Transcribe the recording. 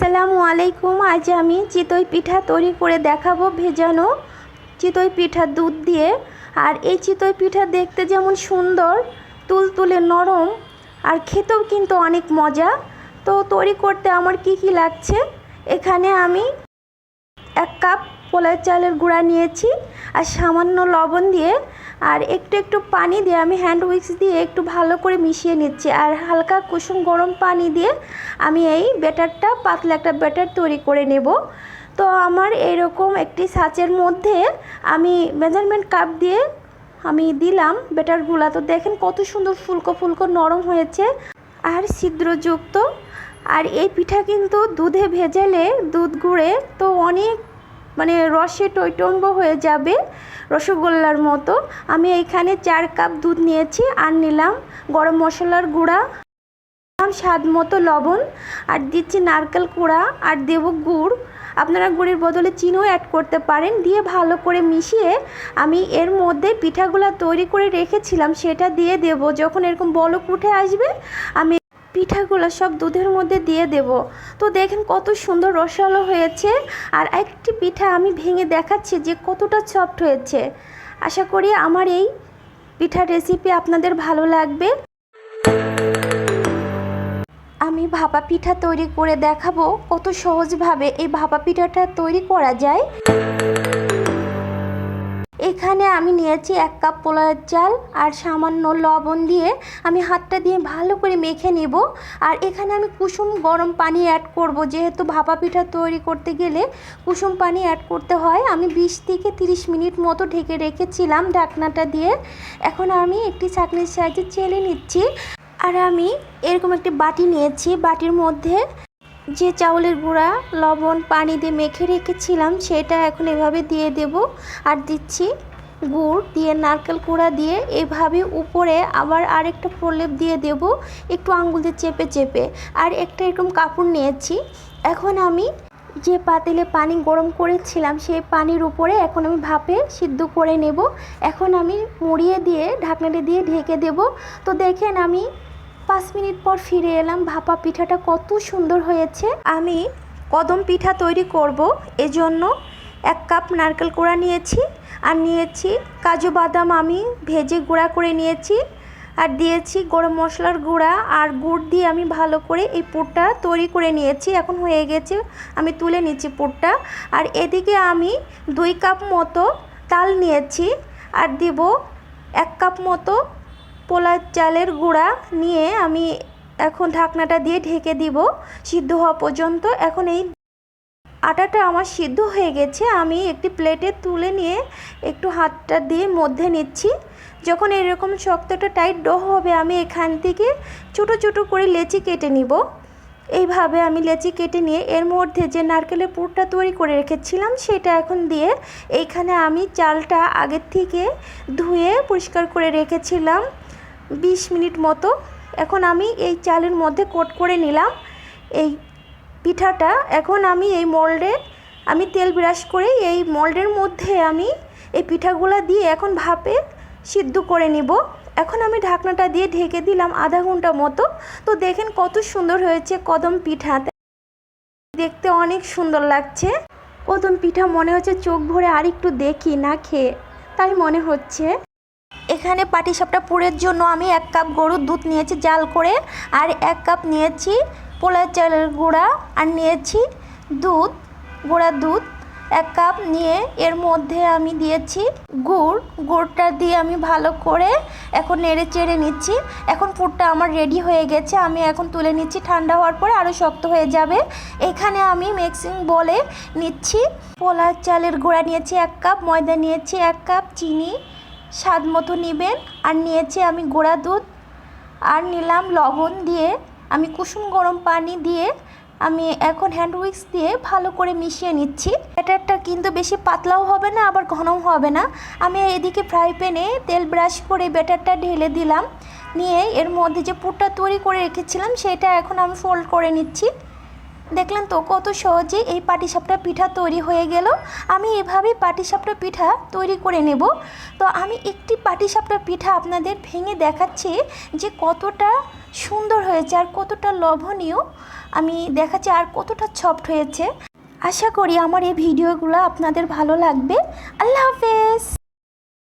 আসসালামু আলাইকুম। আজ আমি চিতই পিঠা তৈরি করে দেখাবো ভেজানো চিতই পিঠা দুধ দিয়ে। আর এই চিতই পিঠা দেখতে যেমন সুন্দর, তুলতুলে নরম আর খেতেও কিন্তু অনেক মজা। তো তৈরি করতে আমার কি কি লাগছে? এখানে আমি এক কাপ পোলার চালের গুঁড়া নিয়েছি আর সামান্য লবণ দিয়ে আর একটু একটু পানি দিয়ে আমি হ্যান্ড উইক্স দিয়ে একটু ভালো করে মিশিয়ে নিচ্ছি। আর হালকা কুসুম গরম পানি দিয়ে আমি এই ব্যাটারটা, পাতলা একটা ব্যাটার তৈরি করে নেব। তো আমার এরকম একটি সাচের মধ্যে আমি মেজারমেন্ট কাপ দিয়ে আমি দিলাম ব্যাটারগুলা। তো দেখেন কত সুন্দর ফুলকো ফুলকো নরম হয়েছে আর ছিদ্রযুক্ত। আর এই পিঠা কিন্তু দুধে ভেজালে দুধ গুঁড়ে তো অনেক মানে রসে টইটম্ব হয়ে যাবে রসগোল্লার মতো। আমি এইখানে চার কাপ দুধ নিয়েছি, আর নিলাম গরম মশলার গুঁড়া স্বাদ মতো লবণ, আর দিচ্ছি নারকেল কুড়া, আর দেব গুড়। আপনারা গুড়ের বদলে চিনিও অ্যাড করতে পারেন, দিয়ে ভালো করে মিশিয়ে আমি এর মধ্যে পিঠাগুলা তৈরি করে রেখেছিলাম, সেটা দিয়ে দেব। যখন এরকম বলক উঠে আসবে, আমি পিঠাগুলো সব দুধের মধ্যে দিয়ে দেব। তো দেখেন কত সুন্দর রসালো হয়েছে। আর একটি পিঠা আমি ভেঙে দেখাচ্ছি যে কতটা সফট হয়েছে। আশা করি আমার এই পিঠার রেসিপি আপনাদের ভালো লাগবে। আমি ভাপা পিঠা তৈরি করে দেখাবো কত সহজভাবে এই ভাপা পিঠাটা তৈরি করা যায়। এখানে আমি নিয়েছি এক কাপ পোলার চাল আর সামান্য লবণ দিয়ে আমি হাতটা দিয়ে ভালো করে মেখে নিব। আর এখানে আমি কুসুম গরম পানি অ্যাড করব। যেহেতু ভাপা পিঠা তৈরি করতে গেলে কুসুম পানি অ্যাড করতে হয়। আমি বিশ থেকে তিরিশ মিনিট মতো ঢেকে রেখেছিলাম ঢাকনাটা দিয়ে। এখন আমি একটি চাকনির সাহায্যে চেলে নিচ্ছি। আর আমি এরকম একটি বাটি নিয়েছি। বাটির মধ্যে যে চাউলের গুঁড়া, লবণ, পানি দিয়ে মেখে রেখেছিলাম, সেটা এখন এভাবে দিয়ে দেব। আর দিচ্ছি গুড় দিয়ে, নারকেল কুড়া দিয়ে এভাবে উপরে আবার আরেকটা প্রলেপ দিয়ে দেব, একটু আঙ্গুল দিয়ে চেপে চেপে। আর একটা এরকম কাপড় নিয়েছি। এখন আমি যে পাতিলে পানি গরম করেছিলাম, সেই পানির উপরে এখন আমি ভাপে সিদ্ধ করে নেব। এখন আমি মুড়িয়ে দিয়ে, ঢাকনাটা দিয়ে ঢেকে দেব। তো দেখেন আমি পাঁচ মিনিট পর ফিরে এলাম। ভাপা পিঠাটা কত সুন্দর হয়েছে। আমি কদম পিঠা তৈরি করব, এজন্য এক কাপ নারকেল কুড়া নিয়েছি আর নিয়েছি কাজু বাদাম আমি ভেজে গুঁড়া করে নিয়েছি আর দিয়েছি গরম মশলার গুঁড়া আর গুড় দিয়ে আমি ভালো করে এই পুরটা তৈরি করে নিয়েছি। এখন হয়ে গেছে আমি তুলে নিচ্ছি পুরটা। আর এদিকে আমি দুই কাপ মতো তাল নিয়েছি আর দিব এক কাপ মতো পোলার চালের গুঁড়া নিয়ে আমি এখন ঢাকনাটা দিয়ে ঢেকে দিব। সিদ্ধ হওয়া পর্যন্ত। এখন এই আটাটা আমার সিদ্ধ হয়ে গেছে, আমি একটি প্লেটে তুলে নিয়ে একটু হাতটা দিয়ে মধ্যে নিচ্ছি। যখন এরকম শক্তটা টাইট ডো হবে, আমি এখান থেকে ছোটো ছোটো করে লেচি কেটে নিব। এইভাবে আমি লেচি কেটে নিয়ে এর মধ্যে যে নারকেলের পুরটা তৈরি করে রেখেছিলাম, সেটা এখন দিয়ে এইখানে আমি চালটা আগের থেকে ধুয়ে পরিষ্কার করে রেখেছিলাম বিশ মিনিট মতো। এখন আমি এই চালের মধ্যে কোট করে নিলাম। এই পিঠাটা এখন আমি এই মোল্ডে আমি তেল ব্রাশ করে এই মোল্ডের মধ্যে আমি এই পিঠাগুলো দিয়ে এখন ভাপে সিদ্ধ করে নিব। এখন আমি ঢাকনাটা দিয়ে ঢেকে দিলাম আধা ঘণ্টা মতো। তো দেখেন কত সুন্দর হয়েছে কদম পিঠা। দেখতে অনেক সুন্দর লাগছে। কদম পিঠা মনে হচ্ছে চোখ ভরে আর একটু দেখি, না খেয়ে। তাই মনে হচ্ছে। এখানে পাটিসাপটা পুরের জন্য আমি এক কাপ গরুর দুধ নিয়েছি জাল করে, আর এক কাপ নিয়েছি পোলার চালের গুঁড়া আর নিয়েছি দুধ, গুঁড়া দুধ, এক কাপ নিয়ে এর মধ্যে আমি দিয়েছি গুড়। গুড়টা দিয়ে আমি ভালো করে এখন নেড়ে চেড়ে নিচ্ছি। এখন পুরটা আমার রেডি হয়ে গেছে। আমি এখন তুলে নিচ্ছি। ঠান্ডা হওয়ার পরে আরও শক্ত হয়ে যাবে। এখানে আমি মিক্সিং বলে নিচ্ছি। পোলার চালের গুঁড়া নিয়েছি এক কাপ, ময়দা নিয়েছি এক কাপ, চিনি স্বাদ মতো নেবেন। আর নিয়েছি আমি গুঁড়া দুধ। আর নিলাম লবণ দিয়ে আমি কুসুম গরম পানি দিয়ে আমি এখন হ্যান্ড উইক্স দিয়ে ভালো করে মিশিয়ে নিচ্ছি। ব্যাটারটা কিন্তু বেশি পাতলাও হবে না, আবার ঘনও হবে না। আমি এদিকে ফ্রাই প্যানে তেল ব্রাশ করে ব্যাটারটা ঢেলে দিলাম। নিয়ে এর মধ্যে যে পুরটা তৈরি করে রেখেছিলাম, সেটা এখন আমি ফোল্ড করে নিচ্ছি। দেখলেন তো কত সহজে এই পাটিসাপটা পিঠা তৈরি হয়ে গেল। আমি এভাবেই পাটিসাপটা পিঠা তৈরি করে নেব। তো আমি একটি পাটিসাপটা পিঠা আপনাদের ভেঙে দেখাচ্ছি যে কতটা সুন্দর হয়েছে আর কতটা লোভনীয়। আমি দেখাচ্ছি আর কতটা সফট হয়েছে। আশা করি আমার এই ভিডিওগুলো আপনাদের ভালো লাগবে। আল্লাহ হাফেজ।